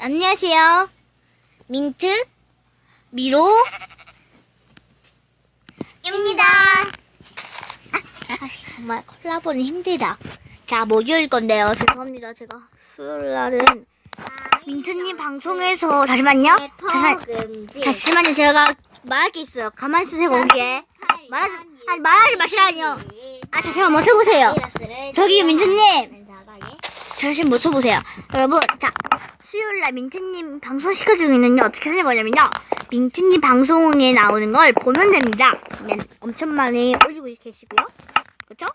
안녕하세요. 민트, 미로, 입니다. 아, 정말 콜라보는 힘들다. 자, 목요일 건데요. 죄송합니다. 제가 수요일 날은 민트님 방송에서 잠시만요. 잠시만, 잠시만요. 제가 말할 게 있어요. 가만 있으세요, 거기에. 말하지, 아니, 말하지 마시라니요. 아, 잠시만 멈춰보세요. 저기요, 민트님. 잠시 멈춰보세요. 여러분, 자, 수요일날 민트님 방송 시간 중에는요, 어떻게 하는 거냐면요. 민트님 방송에 나오는 걸 보면 됩니다. 네, 엄청 많이 올리고 계시고요. 그쵸?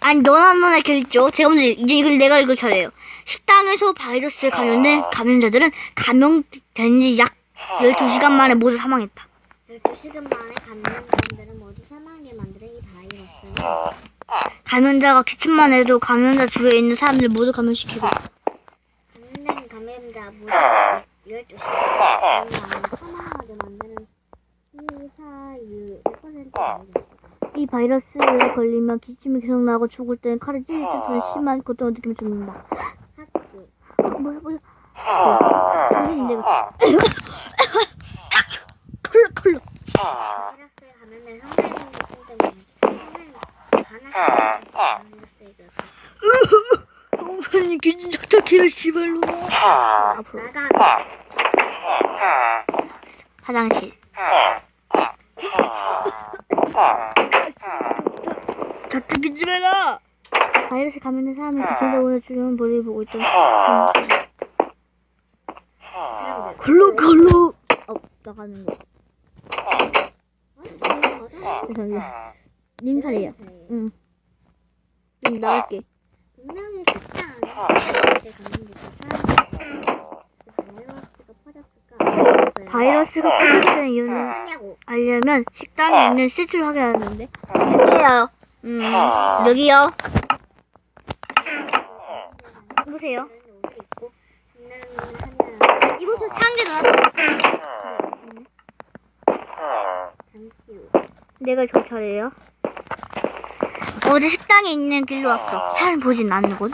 아니, 너나 너나 결죠. 제가 먼저, 이제 이걸 내가 읽을 차례예요. 식당에서 바이러스에 감염된 감염자들은 감염된 지 약 12시간 만에 모두 사망했다. 12시간 만에 감염자들은 모두 사망하게 만드는 이 바이러스는 감염자가 기침만 해도 감염자 주위에 있는 사람들 모두 감염시키고. 감염된 감염자 모두 12시간 만에 사망하게 만드는 치사율 100%가 알려졌다. 이 바이러스에 걸리면 기침이 계속 나고 죽을 때는 칼을 찌를 듯한 심한 고통을 느끼며 죽는다. 어, 뭐야 뭐야. 컬러. 바이러스에 감염된 성대모사 때문에 성대는 반항 바이러스에 그렇죠. 선생님 기침 작작기를 지발로. 앞으로 나가 화장실. 작작 기지 마라. 바이러스에 감염된 사람은 기침자 오늘 주려면 머리를 보고 있던 사람들 컬러 컬러. 어 나가는 거. 어? 죄송합니다. 님 차례야. 응. 님 나갈게. 분명히 안에 이제 감염됐다 사람들 바이러스가 퍼졌을까 바이러스가 퍼지는 이유는 하냐고. 알려면 식당에 있는 실수를 하게 하는데. 여기요. 음. 여기요. 보세요. 이곳은 상대 누나 잠시 후 내가 저 차례예요 어제 식당에 있는 길로 왔어. 사람 보진 않는군.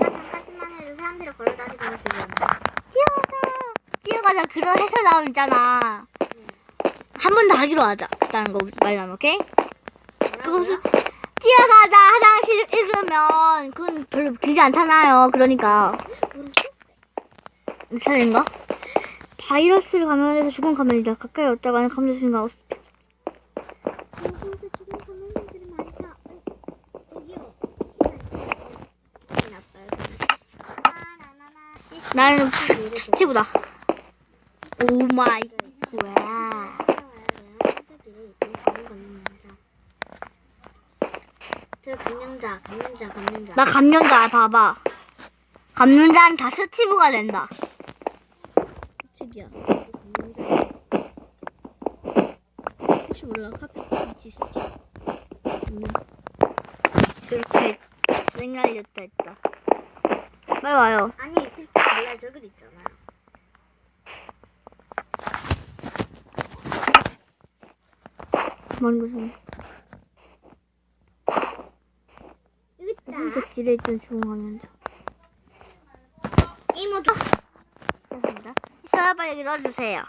얼마 전까지만 해도 사람들이 걸어다니던 길이었는데. 뛰어가자. 뛰어가자. 그런 해설 나오면 있잖아. 한 번 더 하기로 하자. 다른 거 말라면 오케이? 그것은 뛰어가자 화장실 읽으면 그건 별로 길지 않잖아요. 그러니까. 차례인가? 바이러스를 감염해서 죽은 감염이다. 가까이 왔다가는 감염 수가 없. 중국에서 죽은 감염자들이 많다 어, 저기요 나빠요 바 나는 치치보다. 오 마이. 와. 저 감염자, 감염자, 감염자. 나 감염자 봐봐. 감염자는 다 스티브가 된다. 감염자. 혹시 몰라 카페 있지 있지. 그렇게 생각이 됐다 했다. 빨리 와요. 아니 몰라 저기도 있잖아요. 뭔 것은 여기 있다. 혼자 길에 있던 죽은 감염자. 이모도. 죄송합니다. 있어요 빨리 일어주세요.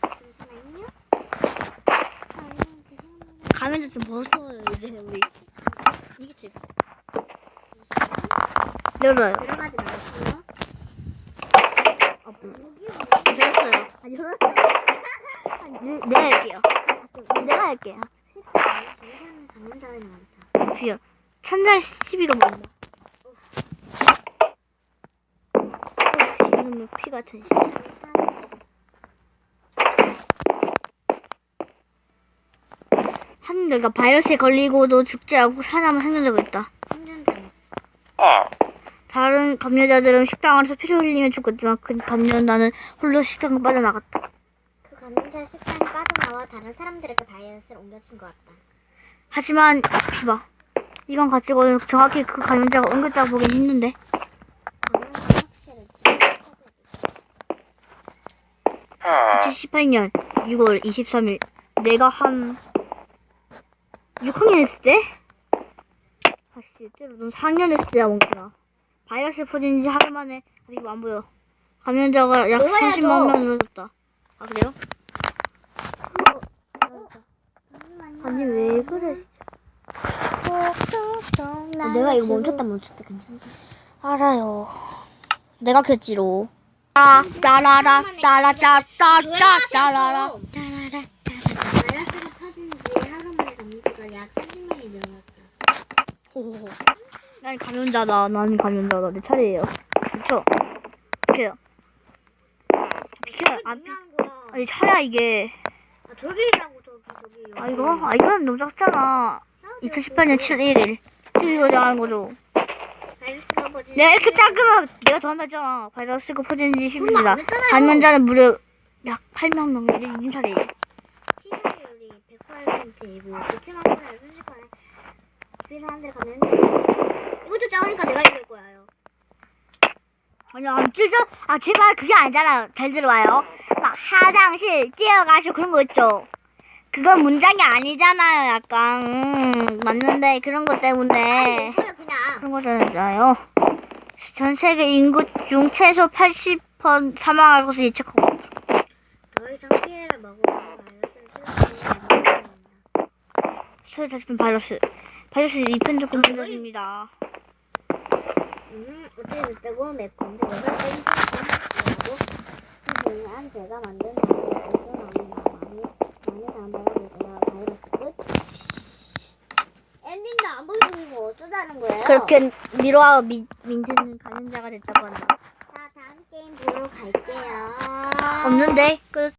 잠시만요. 감염자 좀 벗어요 이제 우리. 이게 지금. 열어요. 들어가지 마세요. 됐어요. 아니, 내, 내가 할게요. 내가 할게요. 비어. 천장 시비로 먹는다. 이놈의 피 같은 시. 한들가 바이러스에 걸리고도 죽지 않고 살아남은 생존자가 있다. 생존자. 다른 감염자들은 식당 안에서 피를 흘리며 죽었지만 그 감염자는 홀로 식당을 빠져나갔다. 그 감염자 식당이 빠져나와 다른 사람들에게 바이러스를 옮겨친 것 같다. 하지만 봐봐. 이건 가지고는 정확히 그 감염자가 옮겼다고 보긴. 감염자 확실을지. 2018년 6월 23일 내가 한 6학년 했을 때 다시 실제로 넌 4학년 됐을 때야 멍청아. 바이러스 퍼진 지 하루 만에 아직 안 보여. 감염자가 약 뭐야, 30만 너? 명 늘어졌다. 아 그래요? 아니 왜 그래? 내가 이거 멈췄다 멈췄다 괜찮다. 알아요. 내가 켰지로. 아, 따라라, 따라, 따, 따, 따, 따라라. 바이러스가 퍼진 지 하루 만에 감염자가 약 30명이 늘어났다. 난 감염자다. 난 감염자다. 내 차례예요. 그쵸? 비켜요. 비켜요. 아, 비... 아니 차야 이게. 아, 저기라고 저기 저기. 아 이거? 아 이건 너무 작잖아. 2018년 7월 1일. 이거 내가 하는 거죠. 바이러스가 퍼진. 내가 이렇게 작으면 내가 더 한다 했잖아. 바이러스가 퍼진 지 얼마 10일이다. 안 됐잖아요. 감염자는 무려 약 8만 명. 이제 이긴 차례예요. 치료율이 108%이고 그치만 코로나를 순식간에 주위 사람들 감염. 이것도 작으니까 내가 이길 거야요. 아니 안 찢어? 아 제발 그게 아니잖아요. 잘 들어와요. 막 화장실 뛰어가시고 그런 거 있죠. 그건 문장이 아니잖아요. 약간 음, 맞는데 그런 것 때문에 이거야 그냥. 그런 거잖아요. 전 세계 인구 중 최소 80% 사망할 것을 예측하고 있다. 더 이상 피해를 먹으면 바이러스를 치료하는 다시 바이러스. 바이러스 입현적 공격입니다. 음, 어떻게 됐다고 맵건데 여덟 개 이상하고 그중안 제가 만든. 엔딩도 안 보이고 이거 어쩌자는 거예요? 그렇게 미로와 미, 민트는 감염자가 됐다고 한다. 자 다음 게임 보러 갈게요. 없는데 끝.